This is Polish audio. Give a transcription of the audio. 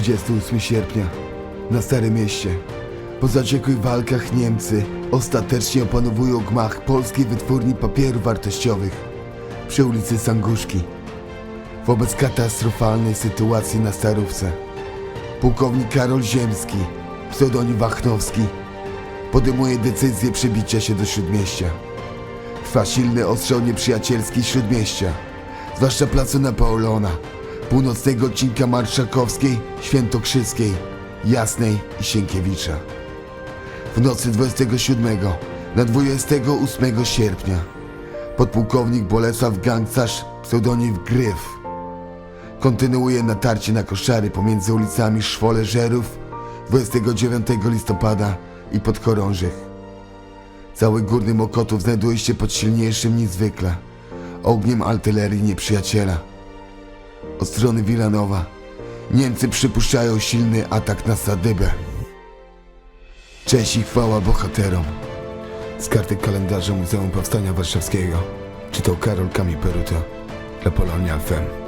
28 sierpnia na Starym Mieście. Po zaciekłych walkach Niemcy ostatecznie opanowują gmach polskiej wytwórni papierów wartościowych przy ulicy Sanguszki. Wobec katastrofalnej sytuacji na Starówce pułkownik Karol Ziemski, pseudonim Wachnowski, podejmuje decyzję przebicia się do Śródmieścia. Trwa silny ostrzał nieprzyjacielski Śródmieścia, zwłaszcza placu Napoleona, północnego odcinka Marszałkowskiej, Świętokrzyskiej, Jasnej i Sienkiewicza. W nocy 27 na 28 sierpnia podpułkownik Bolesław Gangcarz, pseudonim Gryf, kontynuuje natarcie na koszary pomiędzy ulicami Szwoleżerów 29 listopada i Podchorążych. Cały górny Mokotów znajduje się pod silniejszym niż zwykle ogniem artylerii nieprzyjaciela. Od strony Wilanowa Niemcy przypuszczają silny atak na Sadybę. Cześć i chwała bohaterom. Z karty kalendarza Muzeum Powstania Warszawskiego czytał Karol Kami Peruta dla Polonia FM.